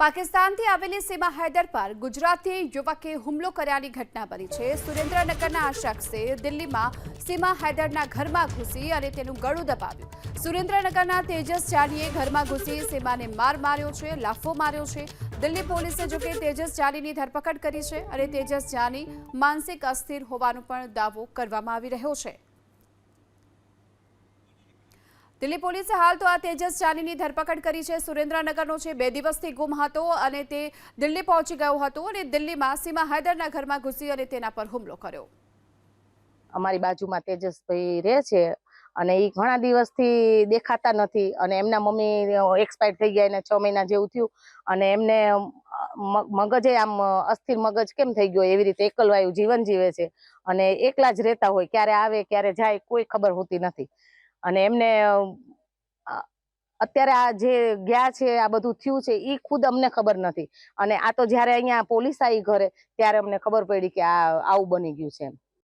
પાકિસ્તાનથી આવેલી સીમા હૈદર પર ગુજરાતી યુવકે હુમલો કર્યાની ઘટના બની છે. સુરેન્દ્રનગરના આ શખ્સે દિલ્હીમાં સીમા હૈદરના ઘરમાં ઘૂસી અને તેનું ગળું દબાવ્યું. સુરેન્દ્રનગરના તેજસ જાનીએ ઘરમાં ઘૂસી સીમાને માર માર્યો છે, લાફો માર્યો છે. દિલ્હી પોલીસે જોકે તેજસ જાનીની ધરપકડ કરી છે અને તેજસ જાની માનસિક અસ્થિર હોવાનો પણ દાવો કરવામાં આવી રહ્યો છે. દિલ્હી પોલીસે હાલ તો આ તેજસ ચાનીની ધરપકડ કરી છે. સુરેન્દ્રનગરનો છે. બે દિવસથી ગુમ હતો અને તે દિલ્હી પહોંચી ગયો હતો અને દિલ્હીમાં સીમા હૈદરના ઘરમાં ઘૂસી અને તેના પર હુમલો કર્યો. અમારી બાજુમાં તેજસભાઈ રહે છે અને એ ઘણા દિવસથી દેખાતા નથી અને એમના મમ્મી એક્સપાયર થઈ ગયા એને છ મહિના જેવું થયું અને એમને મગજે આમ અસ્થિર મગજ કેમ થઈ ગયો એવી રીતે એકલવાયું જીવન જીવે છે અને એકલા જ રહેતા હોય, ક્યારે આવે, ક્યારે જાય કોઈ ખબર હોતી નથી. અને એમને અત્યારે આ જે ગયા છે, આ બધું થયું છે એ ખુદ અમને ખબર નથી. અને આ તો જ્યારે અહીંયા પોલીસ આવી ઘરે, ત્યારે અમને ખબર પડી કે આ, આવું બની ગયું છે એમ.